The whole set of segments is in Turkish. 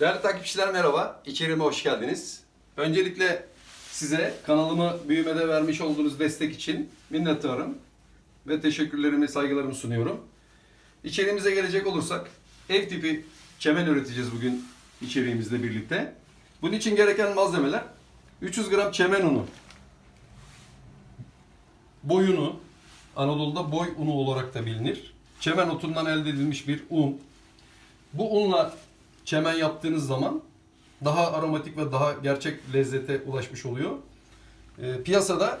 Değerli takipçiler merhaba. İçerime hoş geldiniz. Öncelikle size kanalımı büyümede vermiş olduğunuz destek için minnettarım ve teşekkürlerimi, saygılarımı sunuyorum. İçeriğimize gelecek olursak ev tipi çemen üreteceğiz bugün içeriğimizle birlikte. Bunun için gereken malzemeler 300 gram çemen unu, boy unu, Anadolu'da boy unu olarak da bilinir. Çemen otundan elde edilmiş bir un. Bu unla çemen yaptığınız zaman daha aromatik ve daha gerçek lezzete ulaşmış oluyor. Ee, piyasada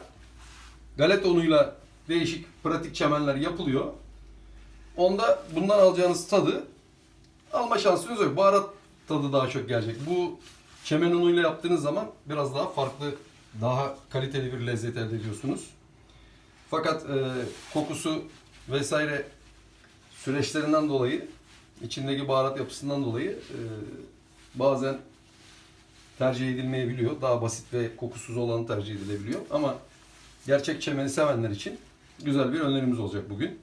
galeta unuyla değişik pratik çemenler yapılıyor. Onda bundan alacağınız tadı alma şansınız yok. Baharat tadı daha çok gelecek. Bu çemen unuyla yaptığınız zaman biraz daha farklı, daha kaliteli bir lezzet elde ediyorsunuz. Fakat e, kokusu vesaire süreçlerinden dolayı, içindeki baharat yapısından dolayı e, bazen tercih edilmeyebiliyor. Daha basit ve kokusuz olanı tercih edilebiliyor. Ama gerçek çemeni sevenler için güzel bir önerimiz olacak bugün.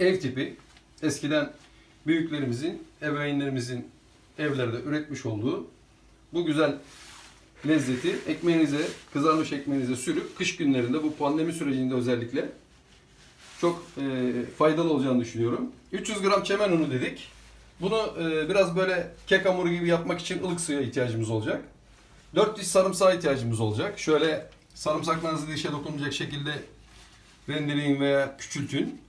Ev tipi, eskiden büyüklerimizin, ebeveynlerimizin evlerde üretmiş olduğu bu güzel lezzeti ekmeğinize, kızarmış ekmeğinize sürüp kış günlerinde bu pandemi sürecinde özellikle çok e, faydalı olacağını düşünüyorum. 300 gram çemen unu dedik. Bunu e, biraz böyle kek hamuru gibi yapmak için ılık suya ihtiyacımız olacak. 4 diş sarımsağa ihtiyacımız olacak. Şöyle sarımsaklarınızı dişe dokunmayacak şekilde rendeleyin veya küçültün.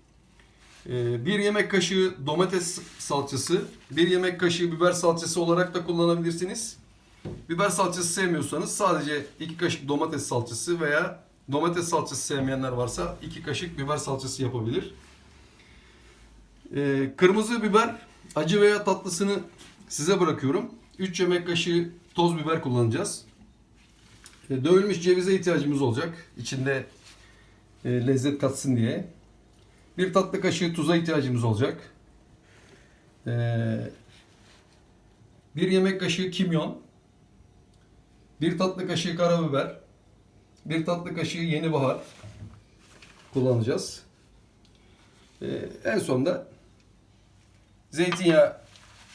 E, bir yemek kaşığı domates salçası, bir yemek kaşığı biber salçası olarak da kullanabilirsiniz. Biber salçası sevmiyorsanız sadece 2 kaşık domates salçası veya domates salçası sevmeyenler varsa 2 kaşık biber salçası yapabilir. Ee, kırmızı biber acı veya tatlısını size bırakıyorum. 3 yemek kaşığı toz biber kullanacağız. Ee, dövülmüş cevize ihtiyacımız olacak. İçinde e, lezzet katsın diye. Bir tatlı kaşığı tuza ihtiyacımız olacak. Ee, bir yemek kaşığı kimyon. Bir tatlı kaşığı karabiber. Bir tatlı kaşığı yeni bahar kullanacağız. Ee, en sonda zeytinyağı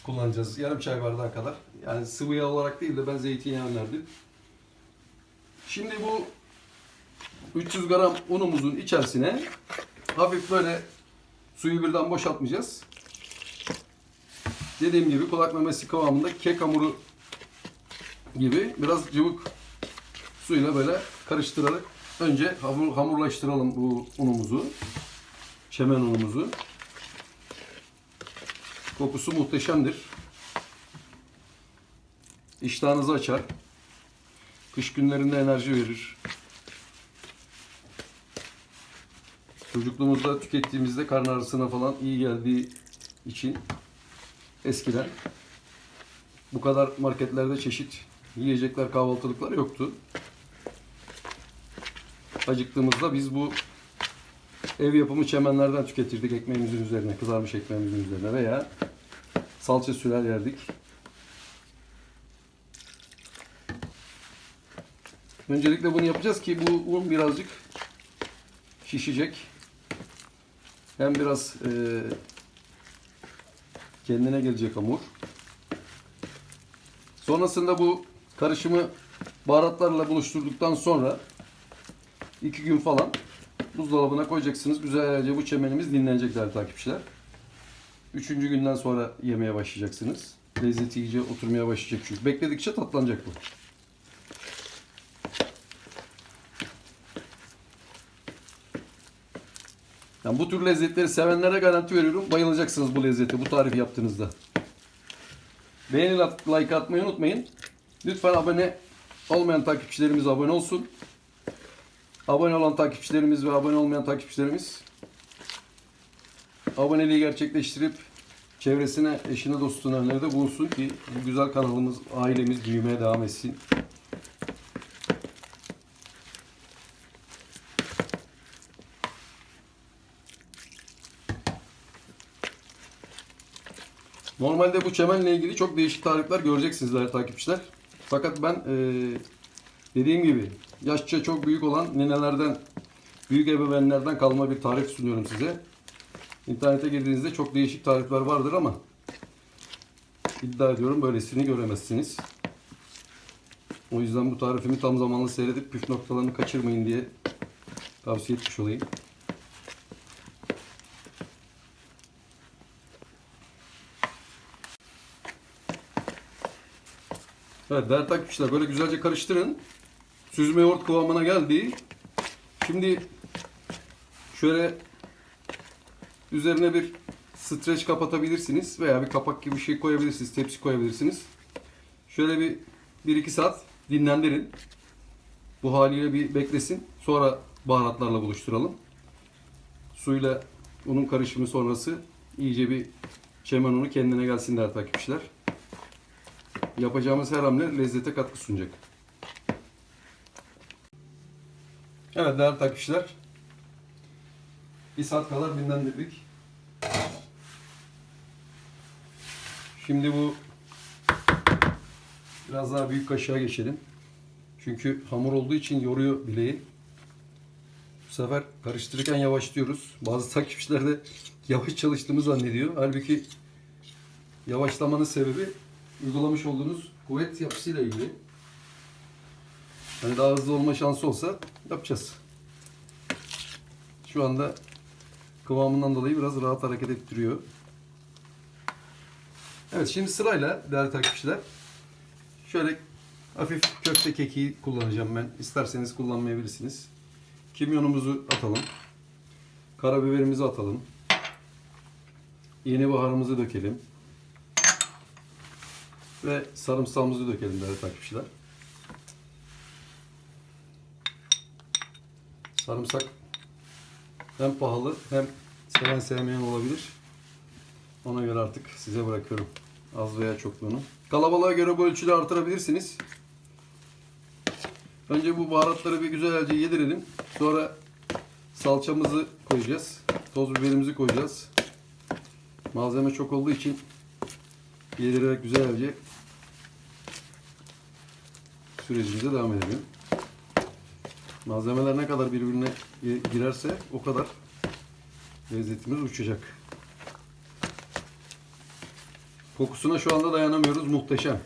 kullanacağız. Yarım çay bardağı kadar. Yani sıvı yağ olarak değil de ben zeytinyağı önerdim. Şimdi bu 300 gram unumuzun içerisine hafif böyle suyu birden boşaltmayacağız. Dediğim gibi kulak memesi kıvamında kek hamuru gibi biraz cıvık suyla böyle karıştırarak önce hamur, hamurlaştıralım bu unumuzu. Çemen unumuzu. Kokusu muhteşemdir. İştahınızı açar. Kış günlerinde enerji verir. Çocukluğumuzda tükettiğimizde karın ağrısına falan iyi geldiği için eskiden bu kadar marketlerde çeşit yiyecekler, kahvaltılıklar yoktu. Acıktığımızda biz bu ev yapımı çemenlerden tüketirdik ekmeğimizin üzerine, kızarmış ekmeğimizin üzerine veya salça sürer yerdik. Öncelikle bunu yapacağız ki bu un birazcık şişecek. Hem biraz e, kendine gelecek hamur. Sonrasında bu karışımı baharatlarla buluşturduktan sonra iki gün falan buzdolabına koyacaksınız. Güzelce bu çemenimiz dinlenecek değerli takipçiler. Üçüncü günden sonra yemeye başlayacaksınız. Lezzeti iyice oturmaya başlayacak çünkü. Bekledikçe tatlanacak bu. Yani bu tür lezzetleri sevenlere garanti veriyorum. Bayılacaksınız bu lezzete, bu tarifi yaptığınızda. Beğeni, like atmayı unutmayın. Lütfen abone olmayan takipçilerimiz abone olsun. Abone olan takipçilerimiz ve abone olmayan takipçilerimiz aboneliği gerçekleştirip çevresine, eşine, dostuna öneride bulunsun ki bu güzel kanalımız, ailemiz büyümeye devam etsin. Normalde bu çemenle ilgili çok değişik tarifler göreceksiniz değerli takipçiler. Fakat ben eee, dediğim gibi yaşça çok büyük olan ninelerden, büyük ebeveynlerden kalma bir tarif sunuyorum size. İnternete girdiğinizde çok değişik tarifler vardır ama iddia ediyorum böylesini göremezsiniz. O yüzden bu tarifimi tam zamanlı seyredip püf noktalarını kaçırmayın diye tavsiye etmiş olayım. Evet değerli takipçiler böyle güzelce karıştırın. Süzme yoğurt kıvamına geldi. Şimdi şöyle üzerine bir streç kapatabilirsiniz veya bir kapak gibi bir şey koyabilirsiniz, tepsi koyabilirsiniz. Şöyle bir 1-2 saat dinlendirin. Bu haliyle bir beklesin. Sonra baharatlarla buluşturalım. Suyla unun karışımı sonrası iyice bir çemen unu kendine gelsin değerli takipçiler. Yapacağımız her hamle lezzete katkı sunacak. Evet değerli takipçiler. Bir saat kadar dinlendirdik. Şimdi bu biraz daha büyük kaşığa geçelim. Çünkü hamur olduğu için yoruyor bileği. Bu sefer karıştırırken yavaşlıyoruz. Bazı takipçiler de yavaş çalıştığımı zannediyor. Halbuki yavaşlamanın sebebi uygulamış olduğunuz kuvvet yapısıyla ilgili. Hani daha hızlı olma şansı olsa yapacağız. Şu anda kıvamından dolayı biraz rahat hareket ettiriyor. Evet şimdi sırayla değerli takipçiler şöyle hafif köfte keki kullanacağım ben. İsterseniz kullanmayabilirsiniz. Kimyonumuzu atalım. Karabiberimizi atalım. Yeni baharımızı dökelim. Ve sarımsağımızı dökelim değerli takipçiler. Sarımsak hem pahalı hem seven sevmeyen olabilir. Ona göre artık size bırakıyorum. Az veya çokluğunu. Kalabalığa göre bu ölçüde artırabilirsiniz. Önce bu baharatları bir güzelce yedirelim. Sonra salçamızı koyacağız. Toz biberimizi koyacağız. Malzeme çok olduğu için yedirerek güzelce sürecimize devam edelim. Malzemeler ne kadar birbirine girerse o kadar lezzetimiz uçacak. Kokusuna şu anda dayanamıyoruz. Muhteşem.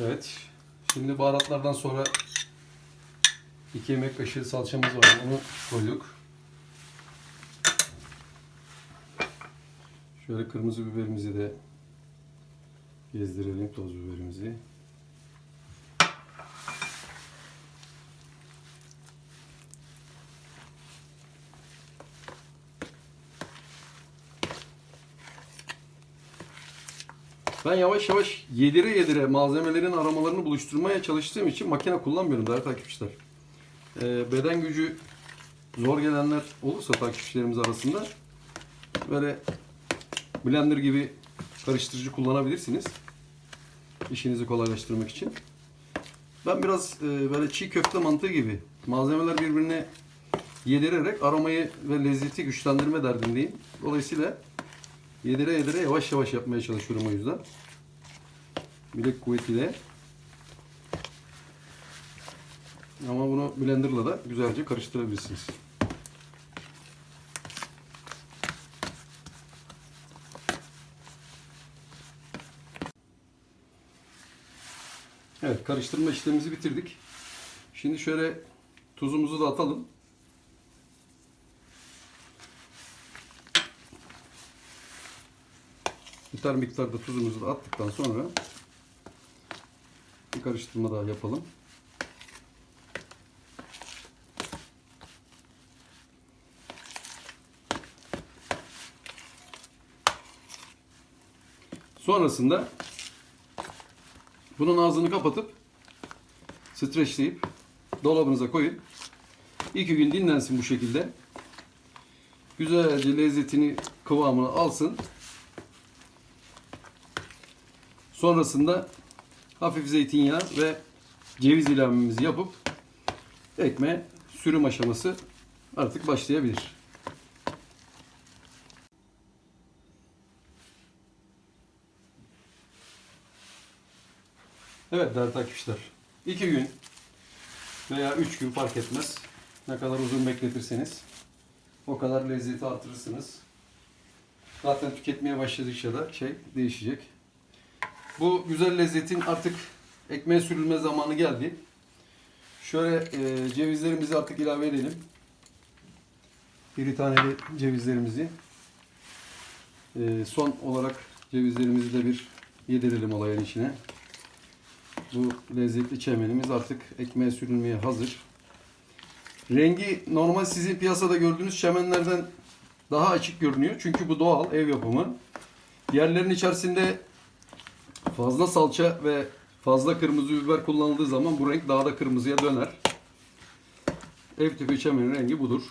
Evet. Şimdi baharatlardan sonra 2 yemek kaşığı salçamız var. Onu koyduk. Şöyle kırmızı biberimizi de gezdirelim toz biberimizi. Ben yavaş yavaş yedire yedire malzemelerin aramalarını buluşturmaya çalıştığım için makine kullanmıyorum değerli takipçiler. Ee, beden gücü zor gelenler olursa takipçilerimiz arasında böyle blender gibi karıştırıcı kullanabilirsiniz. İşinizi kolaylaştırmak için. Ben biraz e, böyle çiğ köfte mantığı gibi malzemeler birbirine yedirerek aromayı ve lezzeti güçlendirme derdindeyim. Dolayısıyla Yedire yedire yavaş yavaş yapmaya çalışıyorum o yüzden. Bilek kuvvetiyle. Ama bunu blenderla da güzelce karıştırabilirsiniz. Evet karıştırma işlemimizi bitirdik. Şimdi şöyle tuzumuzu da atalım. Yeter miktarda tuzumuzu da attıktan sonra bir karıştırma daha yapalım. Sonrasında bunun ağzını kapatıp streçleyip dolabınıza koyun. İki gün dinlensin bu şekilde. Güzelce lezzetini, kıvamını alsın. Sonrasında hafif zeytinyağı ve ceviz ilavemizi yapıp ekmeğe sürüm aşaması artık başlayabilir. Evet değerli takipçiler. 2 gün veya 3 gün fark etmez. Ne kadar uzun bekletirseniz o kadar lezzeti artırırsınız. Zaten tüketmeye başladıkça da şey değişecek. Bu güzel lezzetin artık ekmeğe sürülme zamanı geldi. Şöyle e, cevizlerimizi artık ilave edelim. Bir taneli cevizlerimizi. E, son olarak cevizlerimizi de bir yedirelim olayın içine. Bu lezzetli çemenimiz artık ekmeğe sürülmeye hazır. Rengi normal sizin piyasada gördüğünüz çemenlerden daha açık görünüyor. Çünkü bu doğal ev yapımı. Diğerlerinin içerisinde fazla salça ve fazla kırmızı biber kullanıldığı zaman bu renk daha da kırmızıya döner. Ev tipi çemenin rengi budur.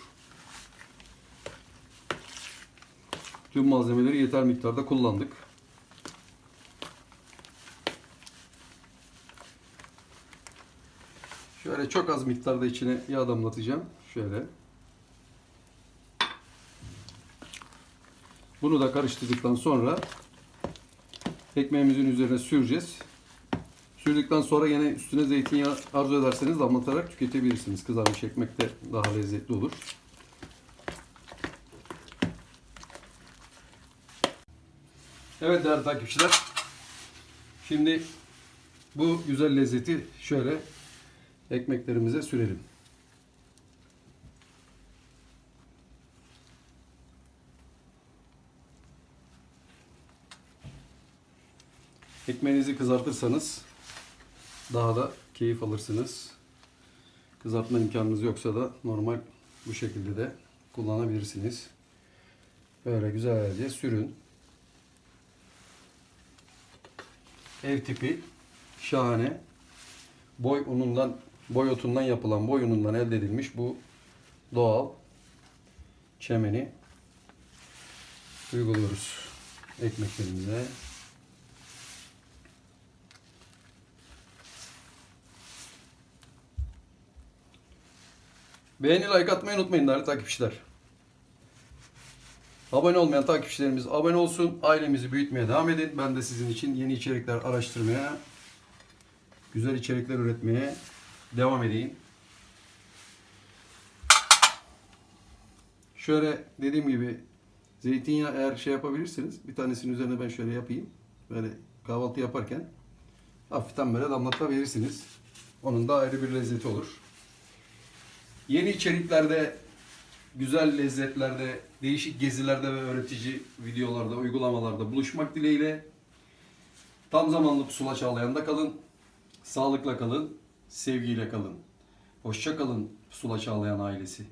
Tüm malzemeleri yeter miktarda kullandık. Şöyle çok az miktarda içine yağ damlatacağım. Şöyle. Bunu da karıştırdıktan sonra ekmeğimizin üzerine süreceğiz. Sürdükten sonra yine üstüne zeytinyağı arzu ederseniz damlatarak tüketebilirsiniz. Kızarmış ekmek de daha lezzetli olur. Evet değerli takipçiler. Şimdi bu güzel lezzeti şöyle ekmeklerimize sürelim. Ekmeğinizi kızartırsanız daha da keyif alırsınız. Kızartma imkanınız yoksa da normal bu şekilde de kullanabilirsiniz. Böyle güzelce sürün. Ev tipi şahane boy unundan boy otundan yapılan boy unundan elde edilmiş bu doğal çemeni uyguluyoruz ekmeklerimize. Beğeni like atmayı unutmayın değerli takipçiler. Abone olmayan takipçilerimiz abone olsun. Ailemizi büyütmeye devam edin. Ben de sizin için yeni içerikler araştırmaya, güzel içerikler üretmeye devam edeyim. Şöyle dediğim gibi zeytinyağı eğer şey yapabilirsiniz. Bir tanesinin üzerine ben şöyle yapayım. Böyle kahvaltı yaparken hafiften böyle damlatabilirsiniz. Onun da ayrı bir lezzeti olur. Yeni içeriklerde, güzel lezzetlerde, değişik gezilerde ve öğretici videolarda, uygulamalarda buluşmak dileğiyle tam zamanlı pusula çağlayan kalın. Sağlıkla kalın, sevgiyle kalın. Hoşça kalın pusula çağlayan ailesi.